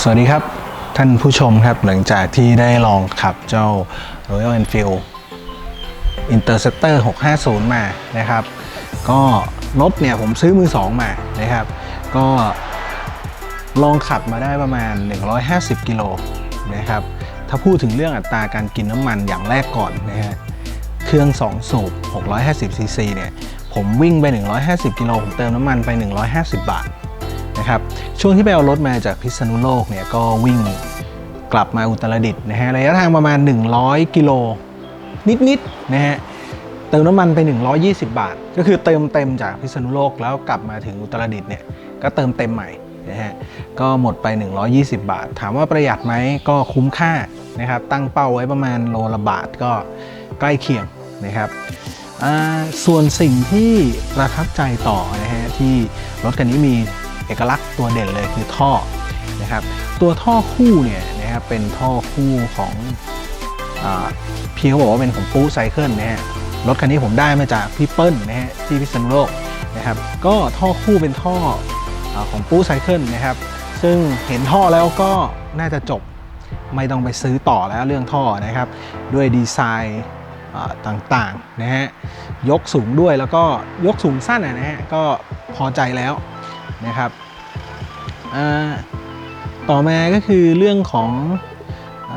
สวัสดีครับท่านผู้ชมครับหลังจากที่ได้ลองขับเจ้า Royal Enfield Interceptor 650 มานะครับ ก็รถเนี่ยผมซื้อมือ2มานะครับ ก็ลองขับมาได้ประมาณ 150 กิโลนะครับ ถ้าพูดถึงเรื่องอัตราการกินน้ำมันอย่างแรกก่อนนะฮะเครื่อง 2 สูบ 650 ซีซีเนี่ย ผมวิ่งไป 150 กิโลผมเติมน้ำมันไป 150 บาท นะครับช่วงที่ไปเอารถมาจากพิษณุโลกเนี่ยก็วิ่งกลับมาอุตรดิตถ์นะฮะระยะทางประมาณ 100 กิโลนิดๆนะฮะเติมน้ำมันไป 120 บาท ก็คือเติมเต็มจากพิษณุโลกแล้วกลับมาถึงอุตรดิตถ์เนี่ยก็เติมเต็มใหม่นะฮะก็หมดไป 120 บาท ถามว่าประหยัดไหมก็คุ้มค่านะครับตั้งเป้าไว้ประมาณโลละบาทก็ใกล้เคียงนะครับส่วนสิ่งที่ประทับใจต่อนะฮะที่รถคันนี้มี อกลักษณ์ตัวเด่นเลยคือท่อนะครับตัวท่อคู่เนี่ยนะครับเป็นท่อคู่ของอพี่เขาบอกว่าเป็นของปูไซเคิลนะฮะรถคันนี้ผมได้มาจากพี่เปิ้ลนะฮะที่พิษณุโลกนะครับก็ท่อคู่เป็นท่ออของปูไซเคิลนะครับซึ่งเห็นท่อแล้วก็น่าจะจบไม่ต้องไปซื้อต่อแล้วเรื่องท่อนะครับ ด้วยดีไซน์ต่างๆนะฮะยกสูงด้วยแล้วก็ยกสูงสั้นนะฮะก็พอใจแล้วนะครับ ต่อมาก็คือเรื่องของอ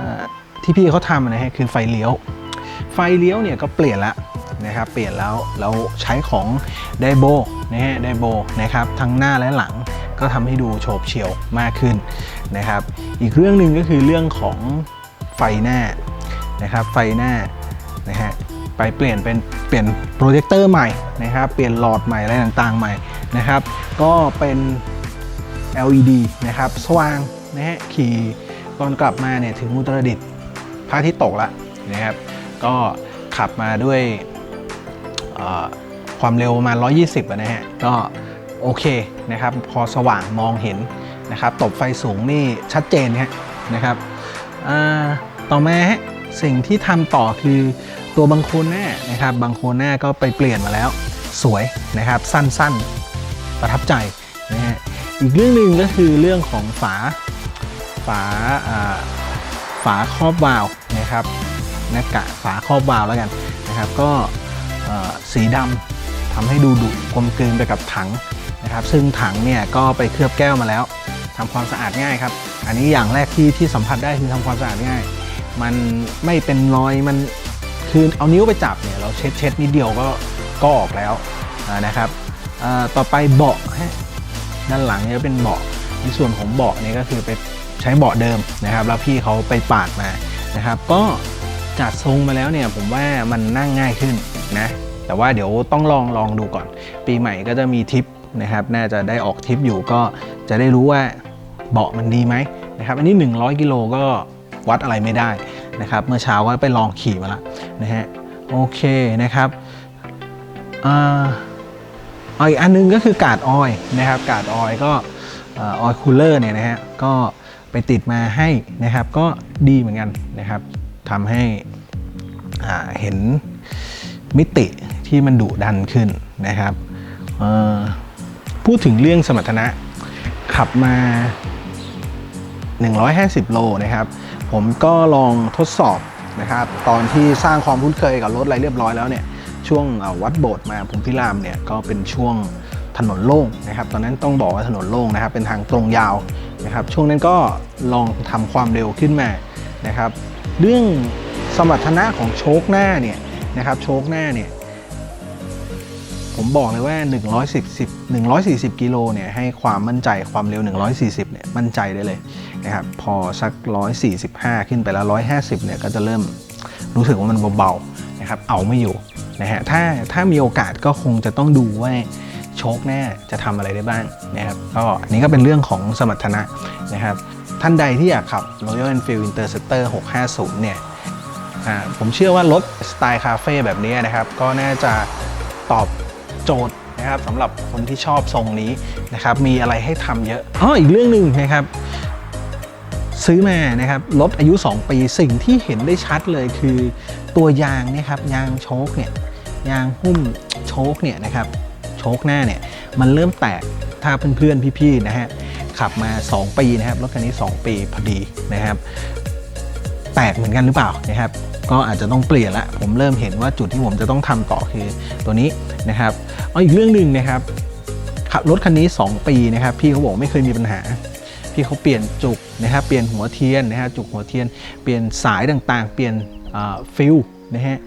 ที่พี่เขาทำนะฮะคือไฟเลี้ยว ไฟเลี้ยวเนี่ยก็เปลี่ยนแล้วนะครับเปลี่ยนแล้วแล้วใช้ของไดโบนะฮะไดโบนะครับทั้งหน้าและหลังก็ทำให้ดูโฉบเฉี่ยวมากขึ้นนะครับ อีกเรื่องหนึ่งก็คือเรื่องของไฟหน้านะครับไฟหน้านะฮะไปเปลี่ยนเป็นเปลี่ยนโปรเจคเตอร์ใหม่นะครับเปลี่ยนหลอดใหม่อะไรต่างๆใหม่นะครับ ก็เป็น LED นะครับสว่างนะฮะขี่ตอนกลับมาเนี่ยถึงอุตรดิตถ์พระอาทิตย์ตกแล้วนะครับก็ขับมาด้วยความเร็วประมาณ 120นะฮะก็โอเคนะครับพอสว่างมองเห็นนะครับตบไฟสูงนี่ชัดเจนฮะนะครับต่อมาฮะสิ่งที่ทำต่อคือตัวบังโคนหน้านะครับบังโคนหน้าก็ไปเปลี่ยนมาแล้ว สวยนะครับสั้นๆ ประทับใจนะฮะ อีกเรื่องหนึ่งก็คือเรื่องของฝาฝาฝาครอบวาล์วนะครับหน้ากากฝาครอบวาล์วแล้วกันนะครับ ก็สีดำทำให้ดูดุกลมกลืนไปกับถังนะครับ ซึ่งถังเนี่ยก็ไปเคลือบแก้วมาแล้วทำความสะอาดง่ายครับ อันนี้อย่างแรกที่ที่สัมผัสได้คือทำความสะอาดง่าย มันไม่เป็นรอยมันคือเอานิ้วไปจับเนี่ยเราเช็ดเช็ดนิดเดียวก็ก็ออกแล้วนะครับต่อไปเบาะ ด้านหลังเนี่ยเป็นเบาะในส่วนของเบาะเนี่ยก็คือไปใช้เบาะเดิมนะครับ แล้วพี่เขาไปปาดมานะครับ ก็จัดทรงมาแล้วเนี่ยผมว่ามันนั่งง่ายขึ้นนะแต่ว่าเดี๋ยวต้องลองลองดูก่อน ปีใหม่ก็จะมีทริปนะครับ น่าจะได้ออกทริปอยู่ก็จะได้รู้ว่าเบาะมันดีไหมนะครับอันนี้ 100 กิโลก็วัดอะไรไม่ได้นะครับ เมื่อเช้าก็ไปลองขี่มาแล้วนะฮะโอเคนะครับอ่า เอาอีกอันนึงก็คือกาดออยนะครับกาดออยก็ออยคูลเลอร์เนี่ยนะฮะก็ไปติดมาให้นะครับก็ดีเหมือนกันนะครับทำให้เห็นมิติที่มันดุดันขึ้นนะครับพูดถึงเรื่องสมรรถนะขับมา 150 โลนะครับ ผมก็ลองทดสอบนะครับ ตอนที่สร้างความคุ้นเคยกับรถอะไรเรียบร้อยแล้วเนี่ย ช่วงวัดโบสถ์มาภูมิพิรามเนี่ยก็เป็นช่วงถนนโล่งนะครับตอนนั้นต้องบอกว่าถนนโล่งนะครับเป็นทางตรงยาวนะครับช่วงนั้นก็ลองทำความเร็วขึ้นมานะครับเรื่องสมรรถนะของโชคหน้าเนี่ยนะครับโชคหน้าเนี่ยผมบอกเลยว่า140 140 กิโลเนี่ยให้ความมั่นใจความเร็ว 140 เนี่ยมั่นใจได้เลยนะครับพอสัก 145 ขึ้นไปแล้ว 150 เนี่ยก็จะเริ่มรู้สึกว่ามันเบาๆนะครับเอาไม่อยู่ นะฮะถ้าถ้ามีโอกาสก็คงจะต้องดูว่าโชคหน้าจะทำอะไรได้บ้างนะครับก็อันนี้ก็เป็นเรื่องของสมรรถนะนะครับท่านใดที่อยากขับ Royal Enfield Interceptor 650 เนี่ยอ่าผมเชื่อว่ารถสไตล์คาเฟ่แบบนี้นะครับ ก็น่าจะตอบโจทย์นะครับสำหรับคนที่ชอบทรงนี้นะครับ มีอะไรให้ทำเยอะอ๋ออีกเรื่องหนึ่งนะครับ ซื้อมานะครับรถอายุ 2 ปีสิ่งที่เห็นได้ชัดเลยคือตัวยางเนี่ยครับยางโชคเนี่ยยางหุ้มโชคเนี่ยนะครับโชคหน้าเนี่ยมันเริ่มแตกถ้าเพื่อนๆพี่ๆนะฮะขับมา 2 ปีนะครับรถคันนี้ 2 ปีพอดีนะครับแตกเหมือนกันหรือเปล่านะครับก็อาจจะต้องเปลี่ยนละผมเริ่มเห็นว่าจุดที่ผมจะต้องทำต่อคือตัวนี้นะครับเอาอีกเรื่องหนึ่งนะครับขับรถคันนี้ 2 ปีนะครับพี่เขาบอกไม่เคยมีปัญหา พี่เขาเปลี่ยนจุกนะครับเปลี่ยนหัวเทียนนะฮะจุกหัวเทียน เปลี่ยนสายต่างๆ เปลี่ยนฟิลนะฮะ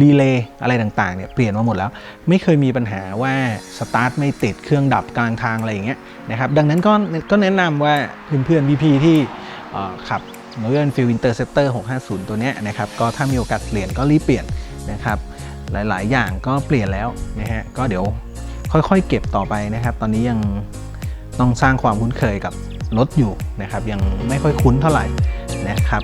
รีเลย์อะไรต่างๆเนี่ยเปลี่ยนมาหมดแล้ว ไม่เคยมีปัญหาว่าสตาร์ทไม่ติดเครื่องดับกลางทางอะไรอย่างเงี้ยนะครับดังนั้นก็ก็แนะนำว่าเพื่อนๆพี่ๆที่เอ่อขับ Royal Enfield Interceptor 650 ตัวเนี้ยนะครับก็ถ้ามีโอกาสเปลี่ยนก็รีบเปลี่ยนนะครับหลายๆ อย่างก็เปลี่ยนแล้วนะฮะก็เดี๋ยวค่อยๆ เก็บต่อไปนะครับ ตอนนี้ยังต้องสร้างความคุ้นเคยกับ รถอยู่นะครับ ยังไม่ค่อยคุ้นเท่าไหร่นะครับ